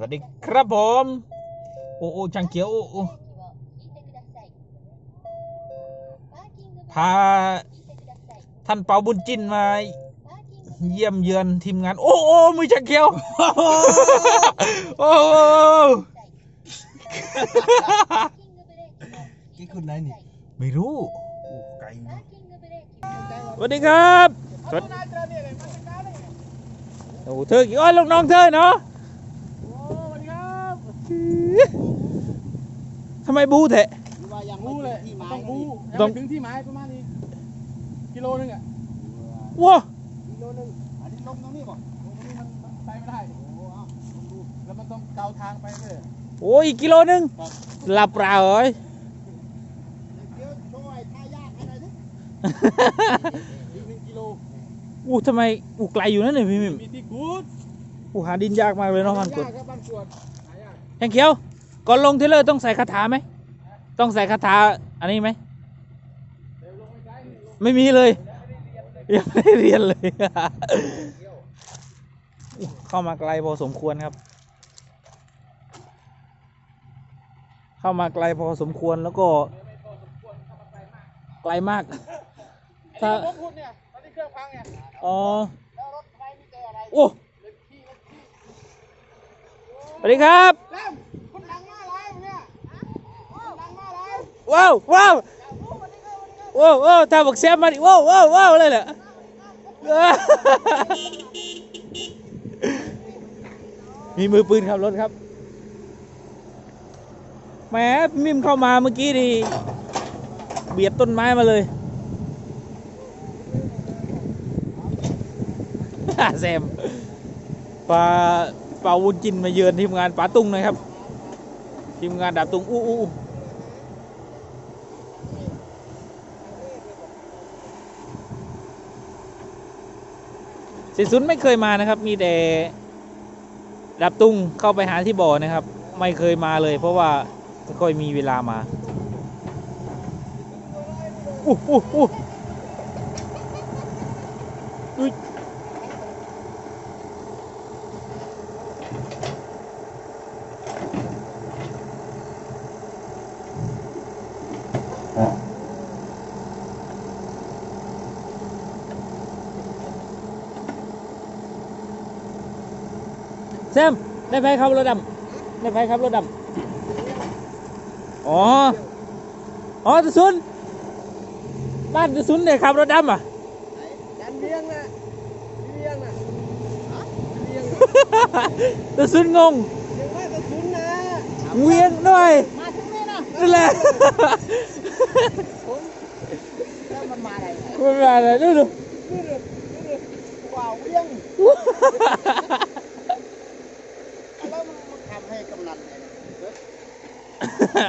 สวัสดีครับผม โอ้โอ้ช่างเขียวโอ้โอ้พาท่านเปาบุญจินมาเยี่ยมเยือนทีมงาน โอ้โอ้มือช่างเขียวโอ้โอ้กี่คนไหนนี่ไม่รู้โอ้ไกลนะสวัสดีครับสวัสโอ้เธอกี่อ้อนลูกน้องเธอเนาะ โอ้สวัสดีครับ ทำไมบูเถอะว่ายังบูเลยต้องบูต้ยัองงไม่ถึงที่หมายประมาณนี้กิโลนึงอะว้ากิโลนึงอันนี้ลงตรงนี้ป่ะลงตรงนี้มันมันไปไม่ได้โอ้เอาลองดูแล้วมันต้องเกาทางไปเลย โอ้ยอีกกิโลนึงหลับเปล่าเอ้ย เดี๋ยวช่วยทายากให้หน่อยดิอีกหนึ่งกิโลอู้ทำไมอู้ไกลอยู่นั่นเนี่ยพี่มิมมีที่กูดอู้หาดินยากมากเลยเนาะมันกดยากครับบ้านกวดหา ยากแองเขียว ก่อนลงเทเลอร์ต้องใส่คาถาไหม ต้องใส่คาถาอันนี้ไหมเดี๋ยวลงไปใช้นี่ลงไม่มีเลย ยังไม่ได้เรียนเลยอู้เข้ามาไกลพอสมควรครับ เข้ามาไกลพอสมควรแล้วก็ ไกลมากไอ้ถ้าที่ผมพูดเนี่ยตอนที่เครื่องพังเนี่ยอ๋อแล้วรถไฟมีแต่อะไรโอ้เล็กขี้เล็กขี้สวัสดีครับ เล่มคนดังมากเลยเนี่ยคนดังมากเลย ว้าวว้าวว้าวว้าวถ้าบอกแซมมาดิว้าวว้าวว้าวเลยแหละมีมือปืนขับรถครับแหมมิมเข้ามาเมื่อกี้ดีเบียดต้นไม้มาเลยแซมปลาปลาวุ้นจินมาเยือนทีมงานปลาตุ้งนะครับ ทีมงานดาบตุ้งอู้อู้ สิสุนไม่เคยมานะครับ มีแต่ดับตุงเข้าไปหาที่บ่อนะครับ ไม่เคยมาเลย เพราะว่าไม่ค่อยมีเวลามาอู้อู้อู้ ซมได้ไฟขับรถดำได้ไฟขับรถดำอ๋ออ๋อตะซุนบ้านตะซุนเนี่ยขับรถดำอะยันเวียงนะเวียงนะเวียงตะซุนงงยังไม่จะชุนนะเวียงหน่อยมาถึงนี่นะนั่นแหละมแล้วมันมาอะไรคุณมาอะไรดูดูดูดูว้าวเวียงแล้วมันมันทำให้กำนันไง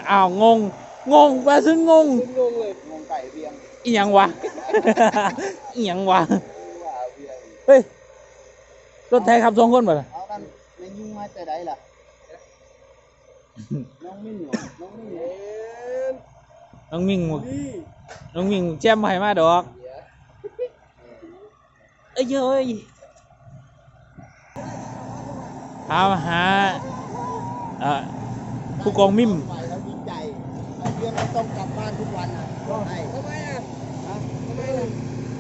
อ้าวงง งงปลาซุนงงคุณงงเลยงงไก่เวียงอีหยังวะ อีหยังวะว้าวเวียงเฮ้ย รถไทยขับสองคนป่ะล่ะเอากันในยุ่งมาแต่ใดล่ะน้องมิ้นเหรอน้องมิ้นเอ็นน้องมิงนี่น้องมิงแจ้มให้มาดอก เดี๋ยวเอ้ยเอ้ยพามาหาเอ่อ ผู้กองมิมไปแล้วดีใจไอ้เวียงมันต้องกลับบ้านทุกวันอะใช่ทำไมอะฮะทำไมล่ะ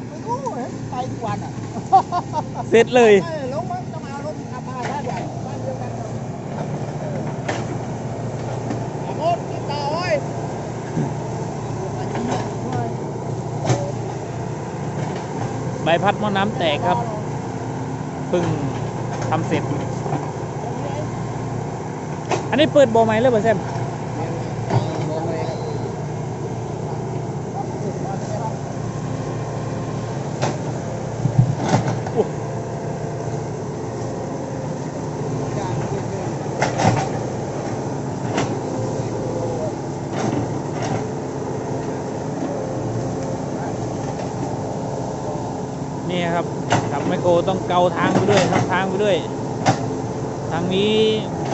ไม่รู้เห็นไปทุกวันอะเสร็จเลยเออลงมาต้องเอารถกลับบ้านบ้านใหญ่บ้านเดียวกันเอาหมดกินต่อเว้ยใบพัดหม้อน้ำแตกครับเพิ่งทำเสร็จ อันนี้เปิดโบ่อใหม่เลยป่ะแซมนี่ครับขับไมโครต้องเกาทางไปด้วยทำทางไปด้วย ทางนี้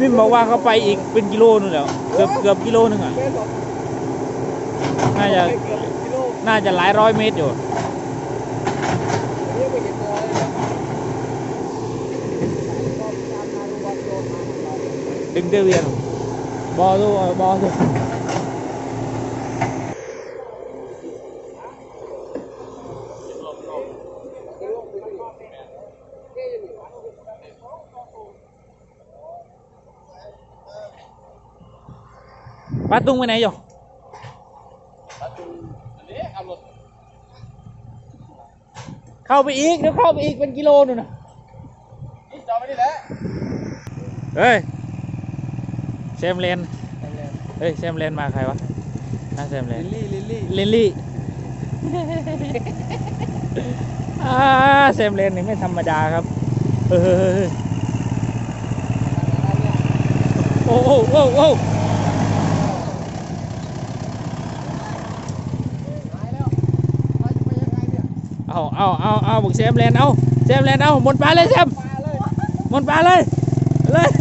พี่พิมพ์บอกว่าเขาไปอีกเป็นกิโลนึงแล้วเกือบเกือบกิโลนึงอะ น่าจะน่าจะหลายร้อยเมตรอยู่อันนี้ไม่เห็นตัวเลยนะก็ตามมาดูบอสู้ เราดึงเดเวียนบอลตัวบอลตัวป้าตุ้งไปไหนอยู่เข้าไปอีกเดี๋ยวเข้าไปอีกเป็นกิโลนู่นนะนี่จอไม่ได้แล้วเฮ้ยแซมเลนเฮ้ยแซมเลนมาใครวะน่าแซมเลลินลลี่ลิลลี่ลิลลี่อ่าแซมเลนนี่ไม่ธรรมดาครับเฮ้ยโอ้โอ้โอ้โอ้ หายแล้วเราจะไปยังไงเนี่ย เอาเอาเอาเอาบุกแซมเลนเอาแซมเลนเอาหมดปลาเลยแซมปลาเลยหมดปลาเลยเลยเ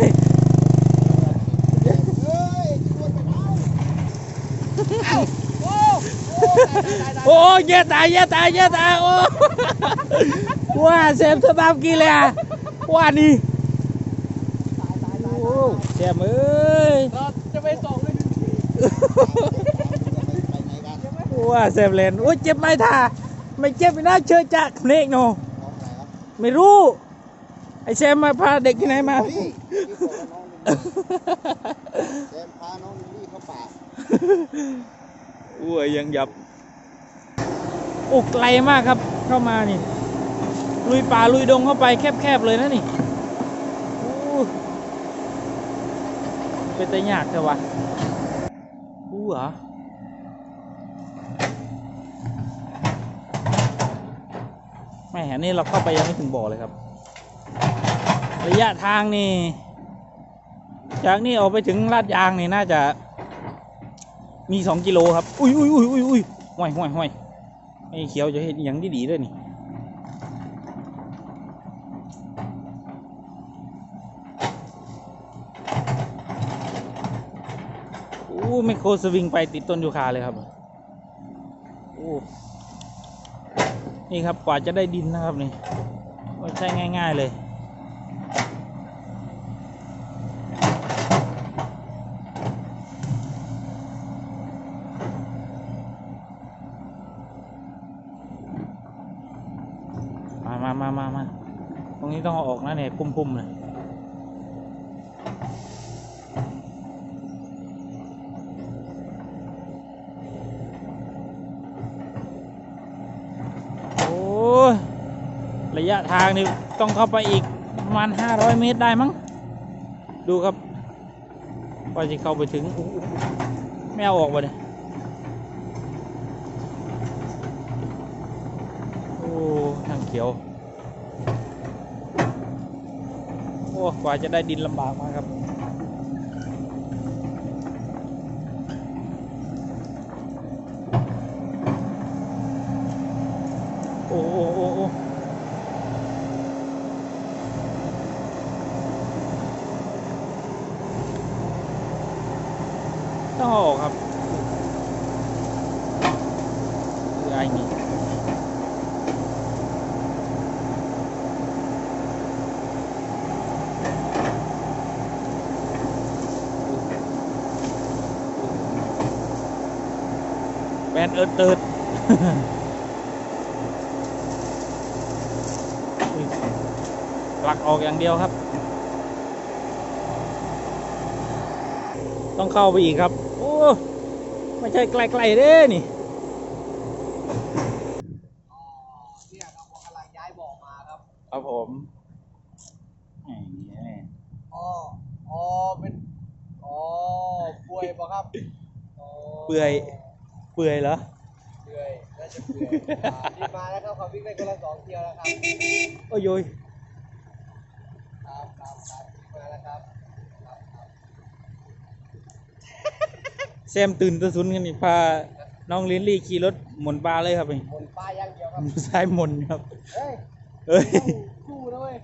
ฮ้ยชวนไปเอาเอ้าโอ้โอ้ตายตายตายโอ้เยอะตายเยอะตายเยอะตายโอ้ว่าแซมสบามกี่เลยอะว่านี่ตายตายตายโอ้แซมเอ้ยเราจะไปส่งให้ถึงที่ว่าเซฟเลนโอ้ยเจ็บไหมท่า ไม่เจ็บไม่น่าเชื่อจักเนกโนไม่รู้ ไอเซมมาพาเด็กที่ไหนมาพี่ที่บอกว่าน้องลิลลี่แซมพาน้องลิลลี่เข้าป่าอ้วยยังหยับโอ้ไกลมากครับ เข้ามานี่ ลุยป่าลุยดงเข้าไปแคบๆเลยนะนี่โอ้เป็นแต่ยากแต่วะอู้เหรอ แม่นนี้เราเข้าไปยังไม่ถึงบ่อเลยครับ ระยะทางนี่ จากนี่ออกไปถึงลาดยางนี่น่าจะมีสองกิโลครับ อุ้ยอุ้ยอุ้ยอุ้ยอุ้ยห่วยห่วยห่วยไอ้เขียวจะเห็นอย่างที่ดีด้วยนี่ โอ้ไมโครสวิงไปติดต้นยูคาเลยครับ โอ้ นี่ครับกว่าจะได้ดินนะครับนี่ไม่ใช่ง่าย ๆเลยมามามามามาตรงนี้ต้องเอาออกนะเนี่ยปุ่มๆเลย ระยะทางนี่ต้องเข้าไปอีกประมาณ 500 เมตรได้มั้ง ดูครับกว่าจะเข้าไปถึงอู้หูไม่เอาออกมาเนี่ยโอ้ทางเขียว โอ้กว่าจะได้ดินลำบากมากครับ โอ้โอ้โอ้โอ้ ต้องออกครับคืออะไรนี่แบนเอิร์ดเติร์ดอุ๊ยปลักออกอย่างเดียวครับ ต้องเข้าไปอีกครับ ไม่ใช่ไกลๆเด้นี่เนี่ยเรากำลังย้ายบ่อมาครับครับผมแหมอ๋ออ๋อเป็นอ๋อป่วยป่ะครับอ๋อเปื่อยเปื่อยเหรอเปื่อยน่าจะเปื่อยอ่ารีบมาแล้วครับขอวิ่งได้คนละสองเที่ยวแล้วครับโอ้ยโยยครับครับครับมาแล้วครับครับครับ แซมตื่นตะสุนกันนี่พาน้องลินลี่ขี่รถหมุนปลาเลยครับนี่หมุนป้ายอย่างเดียวครับซ้ายหมุนครับ เฮ้ยเอ้ยต้องสู้นะเว้ย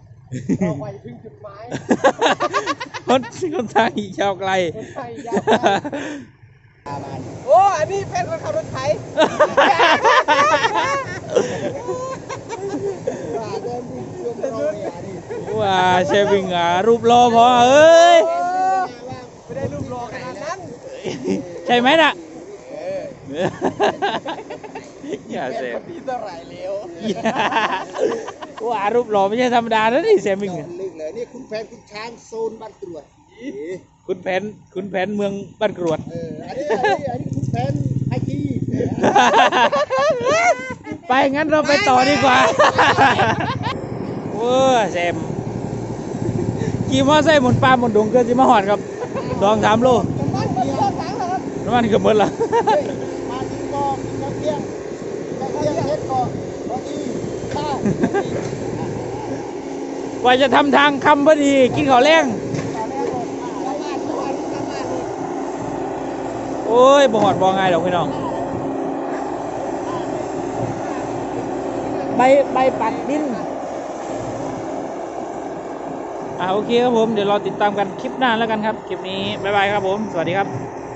เราไปถึงจุดหมายคนคนทางอีกยาวไกล คนไทยยาวไปโอ้อันนี้เป็นคนขับรถไถว่าเดินวิ่งชมเราเนี่ยนี่ว่าเชฟวิงอะรูปรอพอเอ้ย ไม่ได้รูปรอขนาดนั้น ใช่ไหมน่ะอย่าเซฟดีเท่าไหร่เร็วว่ารูปหล่อไม่ใช่ธรรมดานะนี่เซมิงจออะดลึกเลยนี่คุณแฟนคุณช้างโซนบ้านตรวจคุณแผนคุณแผนเมืองบ้านกรวดเอออันนี้อันนี้อันนี้คุณแฟนไอทีไปงั้นเราไปต่อดีกว่าโอ้เซมขี่มอไซค์หมุนปลาหมุนดงเกินสิมาหอดครับสองสามโล มันเกือบหมดละเฮ้ยมาถึงก็กินข้าวเที่ยงข้าวเที่ยงเฮ็ดก็พอดีข้าวกว่าจะทำทางคำพอดีกินข้าวแรงตอนแรกเลยกลับบ้านกลับบ้านกลับบ้านเลยโอ้ยบ่หอดบ่ง่ายดอกพี่น้อง ใบใบปัดดินอ่าโอเคครับผม เดี๋ยวเราติดตามกันคลิปหน้าแล้วกันครับ คลิปนี้ บ๊ายบายครับผม สวัสดีครับ